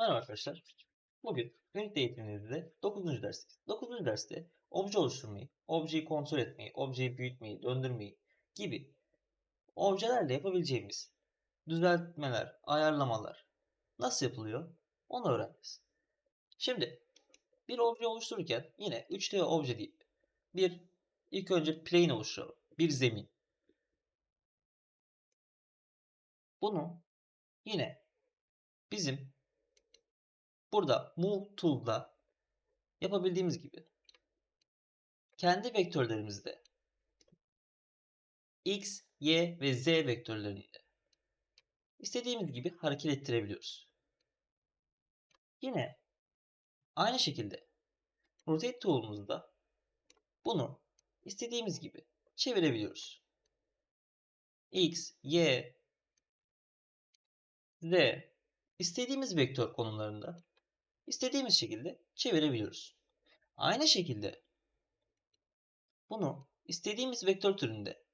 Merhaba arkadaşlar. Bugün Unity eğitimimizde 9. dersteyiz. 9. derste obje oluşturmayı, objeyi kontrol etmeyi, objeyi büyütmeyi, döndürmeyi gibi objelerle yapabileceğimiz düzeltmeler, ayarlamalar nasıl yapılıyor onu öğreneceğiz. Şimdi bir obje oluştururken yine 3D obje deyip bir ilk önce plane oluşturalım. Bir zemin. Bunu yine bizim burada Move Tool'da yapabildiğimiz gibi kendi vektörlerimizde X, Y ve Z vektörlerinde istediğimiz gibi hareket ettirebiliyoruz. Yine aynı şekilde Rotate Tool'umuzda bunu istediğimiz gibi çevirebiliyoruz. X, Y, Z istediğimiz vektör konumlarında istediğimiz şekilde çevirebiliyoruz. Aynı şekilde bunu istediğimiz vektör türünde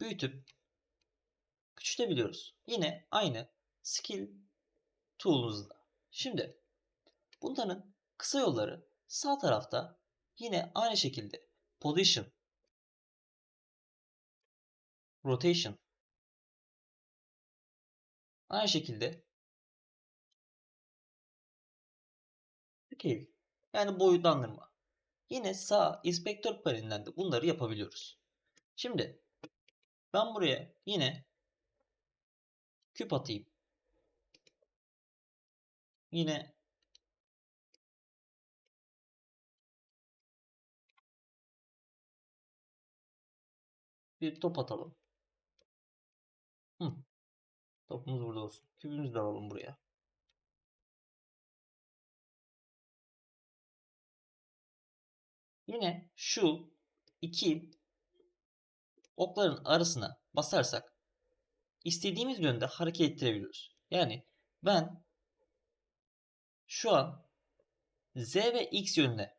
büyütüp küçültebiliyoruz. Yine aynı skill tool'umuzda. Şimdi bunların kısa yolları sağ tarafta yine aynı şekilde position, rotation, aynı şekilde scale yani boyutlandırma. Yine sağ inspektör panelinden de bunları yapabiliyoruz. Şimdi ben buraya yine küp atayım. Yine bir top atalım. Hı. Topumuz burada olsun. Kübümüzü de alalım buraya. Yine şu iki okların arasına basarsak istediğimiz yönde hareket ettirebiliyoruz. Yani ben şu an Z ve X yönüne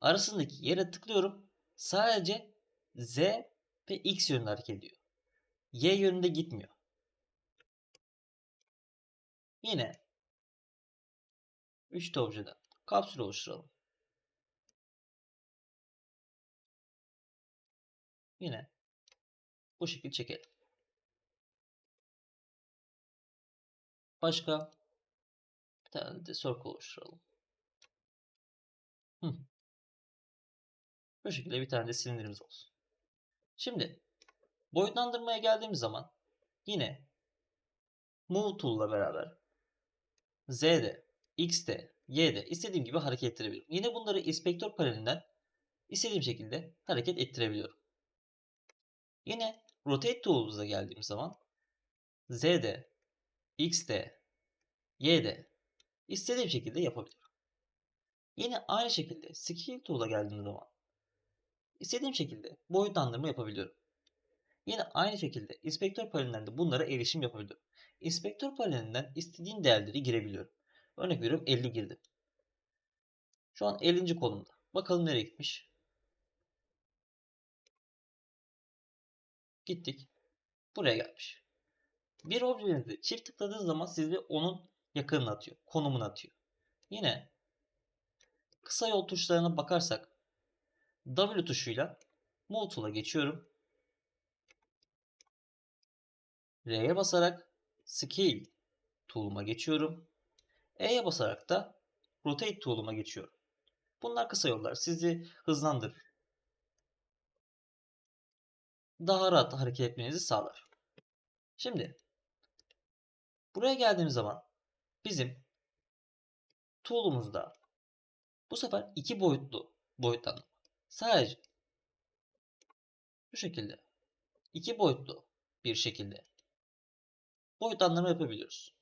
arasındaki yere tıklıyorum. Sadece Z ve X yönünde hareket ediyor. Y yönünde gitmiyor. Yine 3 objeden kapsül oluşturalım. Yine bu şekilde çekelim. Başka bir tane de circle oluşturalım. Hı. Bu şekilde bir tane de silindirimiz olsun. Şimdi boyutlandırmaya geldiğimiz zaman yine Move Tool'la beraber Z'de, X'de, Y'de istediğim gibi hareket ettirebilirim. Yine bunları inspektör panelinden istediğim şekilde hareket ettirebiliyorum. Yine Rotate Tool'umuza geldiğimiz zaman Z'de, X'de, Y'de istediğim şekilde yapabiliyorum. Yine aynı şekilde Scale Tool'a geldiğim zaman istediğim şekilde boyutlandırma yapabiliyorum. Yine aynı şekilde inspektör panelinden de bunlara erişim yapabiliyorum. İnspektör panelinden istediğim değerleri girebiliyorum. Örnek veriyorum 50 girdim. Şu an 50. kolumda. Bakalım nereye gitmiş. Gittik. Buraya gelmiş. Bir objenizi çift tıkladığınız zaman sizi onun yakınına atıyor. Konumunu atıyor. Yine kısa yol tuşlarına bakarsak W tuşuyla Move Tool'a geçiyorum. R'ye basarak Scale Tool'uma geçiyorum. E'ye basarak da Rotate Tool'uma geçiyorum. Bunlar kısa yollar. Sizi hızlandırır. Daha rahat hareket etmenizi sağlar. Şimdi buraya geldiğimiz zaman bizim tool'umuzda bu sefer iki boyutlu boyutlandırma. Sadece bu şekilde iki boyutlu bir şekilde boyutlandırma yapabiliyoruz.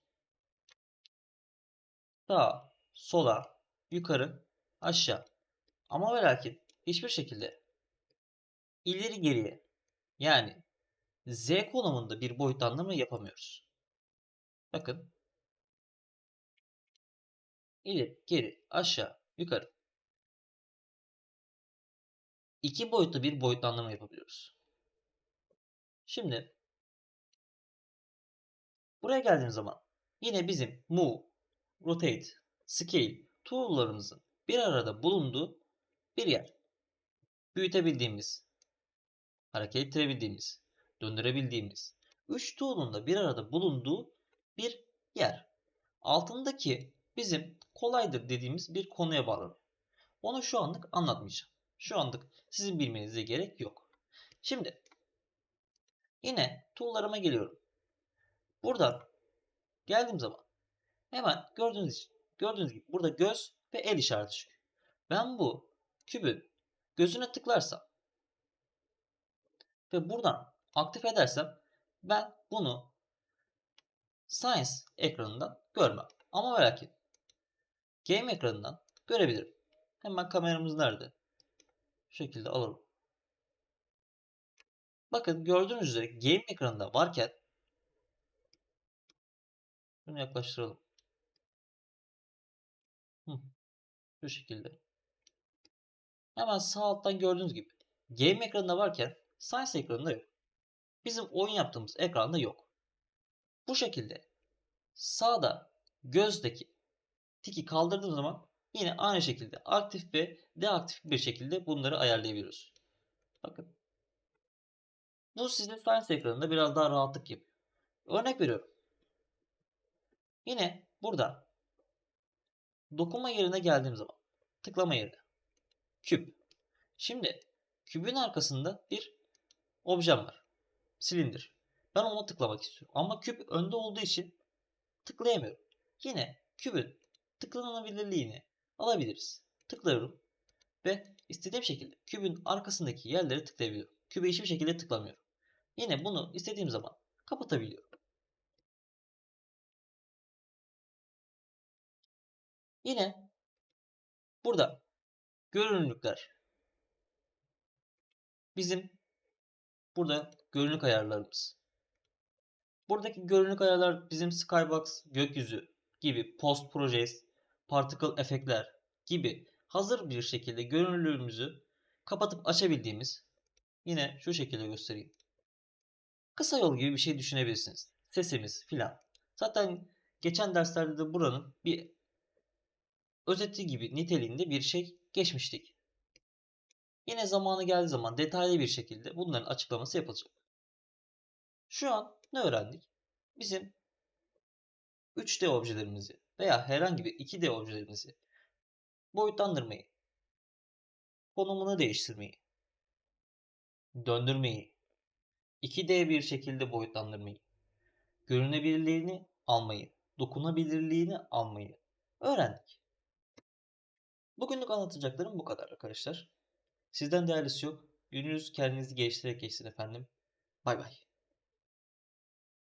Sağa, sola, yukarı, aşağı. Ama ve lakin hiçbir şekilde ileri geriye yani Z konumunda bir boyutlandırma yapamıyoruz. Bakın. İleri, geri, aşağı, yukarı. İki boyutlu bir boyutlandırma yapabiliyoruz. Şimdi buraya geldiğimiz zaman yine bizim move rotate, scale tool'larımızın bir arada bulunduğu bir yer. Büyütebildiğimiz, hareket ettirebildiğimiz, döndürebildiğimiz 3 tool'un da bir arada bulunduğu bir yer. Altındaki bizim kolaydır dediğimiz bir konuya bağlı. Onu şu anlık anlatmayacağım. Şu anlık sizin bilmenize gerek yok. Şimdi yine tool'larıma geliyorum. Buradan geldiğim zaman hemen gördüğünüz gördüğünüz gibi burada göz ve el işareti çıkıyor. Ben bu kübün gözüne tıklarsam ve buradan aktif edersem ben bunu Science ekranından görmem. Ama ve lakin Game ekranından görebilirim. Hemen kameramız nerede? Şu şekilde alalım. Bakın gördüğünüz üzere Game ekranında varken bunu yaklaştıralım. Hı. Şu şekilde. Hemen sağ alttan gördüğünüz gibi Game ekranında varken Science ekranında yok. Bizim oyun yaptığımız ekranda yok. Bu şekilde sağda gözdeki tiki kaldırdığım zaman yine aynı şekilde aktif ve deaktif bir şekilde bunları ayarlayabiliyoruz. Bakın. Bu sizin Science ekranında biraz daha rahatlık yapıyor. Örnek veriyorum. Yine burada dokunma yerine geldiğim zaman tıklama yerine küp. Şimdi kübün arkasında bir objem var. Silindir. Ben ona tıklamak istiyorum. Ama küp önde olduğu için tıklayamıyorum. Yine kübün tıklanabilirliğini alabiliriz. Tıklıyorum ve istediğim şekilde kübün arkasındaki yerlere tıklayabiliyorum. Kübe hiçbir şekilde tıklamıyorum. Yine bunu istediğim zaman kapatabiliyorum. Yine burada görünürlükler bizim burada görünürlük ayarlarımız. Buradaki görünürlük ayarlar bizim Skybox, gökyüzü gibi post project, particle efektler gibi hazır bir şekilde görünürlüğümüzü kapatıp açabildiğimiz yine şu şekilde göstereyim. Kısa yol gibi bir şey düşünebilirsiniz. Sesimiz filan. Zaten geçen derslerde de buranın bir özeti gibi niteliğinde bir şey geçmiştik. Yine zamanı geldiği zaman detaylı bir şekilde bunların açıklaması yapılacak. Şu an ne öğrendik? Bizim 3D objelerimizi veya herhangi bir 2D objelerimizi boyutlandırmayı, konumunu değiştirmeyi, döndürmeyi, 2D bir şekilde boyutlandırmayı, görünebilirliğini almayı, dokunabilirliğini almayı öğrendik. Bugünlük anlatacaklarım bu kadar arkadaşlar. Sizden değerlisi yok. Gününüz kendinizi geliştirerek geçsin efendim. Bay bay.